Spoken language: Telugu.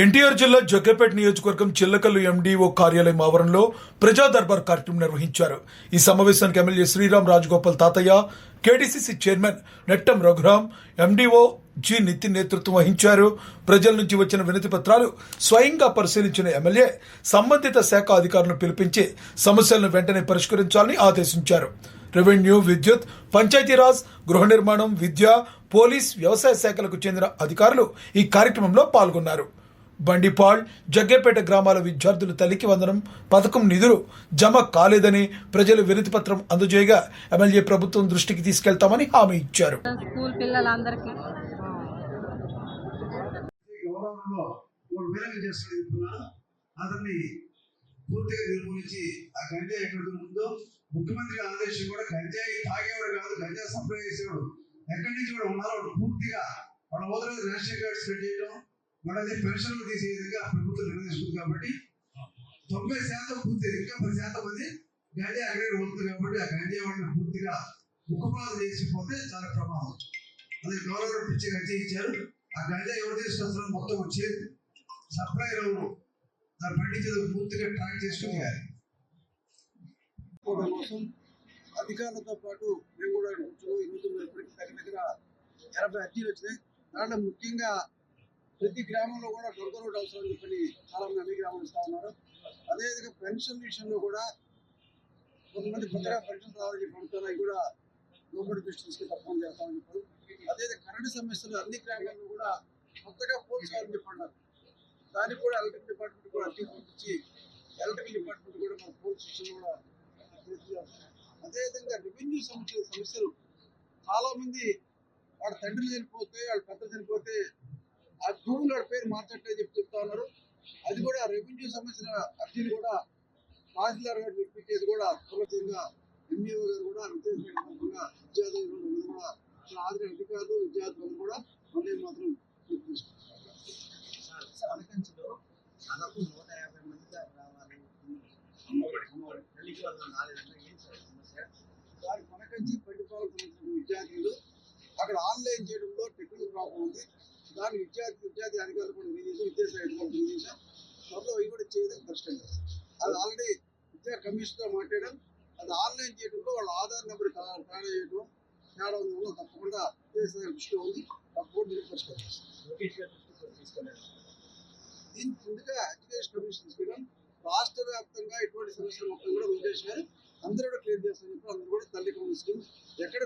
ఎన్టీఆర్ జిల్లా జగ్గపేట నియోజకవర్గం చిల్లకల్లు ఎండీఓ కార్యాలయం ఆవరణలో ప్రజా దర్బార్ కార్యక్రమం నిర్వహించారు. ఈ సమావేశానికి MLA Sriram Rajagopal Tatayya KDCC chairman Nettam Raghuram MDO G Nitin నేతృత్వం వహించారు. ప్రజల నుంచి వచ్చిన వినతి పత్రాలు స్వయంగా పరిశీలించిన ఎమ్మెల్యే సంబంధిత శాఖ అధికారులను పిలిపించి సమస్యలను వెంటనే పరిష్కరించాలని ఆదేశించారు. రెవెన్యూ విద్యుత్ పంచాయతీరాజ్ గృహ నిర్మాణం విద్య పోలీస్ వ్యవసాయ శాఖలకు చెందిన అధికారులు ఈ కార్యక్రమంలో పాల్గొన్నారు. బండిపాల్ జగ్గేపేట గ్రామాల విద్యార్థులు తల్లికి వందనం పథకం నిధులు జమ కాలేదని ప్రజలు వినతి పత్రం అందజేయగా ఎమ్మెల్యే ప్రభుత్వం దృష్టికి తీసుకెళ్తామని హామీ ఇచ్చారు. స్కూల్ పిల్లలందరికీ. గౌరవంలో మూడు వేలకు చేస్తాడు చెప్తున్నాను అతన్ని పూర్తిగా నిర్మూలించి ఆ గంజాయి ఎక్కడ దొరుకుతుందో ముఖ్యమంత్రి ఆదేశం కూడా గంజాయి తాగేవాడు కాదు గంజాయి సప్లై చేసేవాడు ఎక్కడి నుంచి కూడా ఉన్నారో పూర్తిగా వాళ్ళ వదిలేదు రేషన్ కార్డ్స్ కట్ చేయడం మనది పెన్షన్లు తీసే విధంగా ప్రభుత్వం నిర్ణయిస్తుంది కాబట్టి తొంభై శాతం పూర్తి ఇంకా పది శాతం మంది గంజాయి అక్కడే వస్తుంది కాబట్టి ఆ గంజాయి వాడిని పూర్తిగా ముఖపాలు చేసిపోతే చాలా ప్రమాదం. అది గవర్నర్ పిచ్చి గంజాయి ఇచ్చారు. ఆ గంజా ఎవరు తీసుకొస్తారో మొత్తం వచ్చేది సప్లై ఎవరు దాని పండించేది పూర్తిగా ట్రాక్ చేసుకుని కోసం అధికారులతో పాటు మేము కూడా కూర్చున్నాం ఈరోజు దగ్గర దగ్గర ఎనభై అర్జీలు వచ్చినాయి. దాంట్లో ముఖ్యంగా ప్రతి గ్రామంలో కూడా దొరక రోడ్డు అవసరం అని చెప్పని చాలా మంది అన్ని గ్రామాలు ఇస్తా ఉన్నారు. అదేవిధంగా పెన్షన్ విషయంలో కూడా కొంతమంది కొత్తగా పెన్షన్ రావాలని చెప్పి అడుగుతున్నారు కూడా గవర్నమెంట్ దృష్టి తీసుకుని తప్పని చేస్తామని చెప్పారు. అదేవిధంగా కరెంటు సమస్యలు అన్ని గ్రామాల్లో కూడా కొత్తగా పోల్చాలని కావాలని చెప్పి అన్నారు. దానికి కూడా ఎలక్ట్రిక్ డిపార్ట్మెంట్ కూడా అర్జీ పంపించి ఎలక్ట్రికల్ డిపార్ట్మెంట్ కూడా మన పోలీస్ స్టేషన్ కూడా అదేవిధంగా రెవెన్యూ సమస్యలు సమస్యలు చాలామంది వాళ్ళ తండ్రి చనిపోతే వాళ్ళ పెద్ద చనిపోతే ఆ భూములు వాళ్ళ పేరు మార్చట్లేదు చెప్పి చెప్తా ఉన్నారు అది కూడా సమస్యల అర్జీలు కూడా తహసీల్దార్ గారు పిలిపించేది కూడా సులభంగా ఎంఈఓ గారు కూడా విద్యార్థులుగా విద్యార్థులు కూడా ఆదరణ అధికారులు విద్యార్థులు కూడా మళ్ళీ మాత్రం తీసుకుంటారు అనకంచిలో దాదాపు నూట యాభై మంది దాకా రావాలి. వారి పట్టిపాలకు సంబంధించిన విద్యార్థులు అక్కడ ఆన్లైన్ చేయడంలో టెక్నికల్ ప్రాబ్లం ఉంది. దాని విద్యార్థి విద్యార్థి అధికారులు కూడా విద్యాశాఖ అధికారులు తెలియజేసాం త్వరలో ఇవి కూడా చేయడం కష్టం కాదు. అది ఆల్రెడీ విద్యా కమిషన్తో మాట్లాడడం అది ఆన్లైన్ చేయడంలో వాళ్ళ ఆధార్ నెంబర్ చేయడం తేడా ఉందో తప్పకుండా విద్యాశాఖ దృష్టిలో ఉంది. తప్పకుండా పరిష్కరిస్తాం దీని ముందుగా ఎడ్యుకేషన్ కమిషన్ తీసుకెళ్ళాం. రాష్ట్ర వ్యాప్తంగా ఇటువంటి సమస్యలు మొత్తం కూడా లోకేష్ గారు అందరూ కూడా క్లియర్ చేస్తారని చెప్పి అందరూ కూడా తల్లి కమిషన్ ఎక్కడ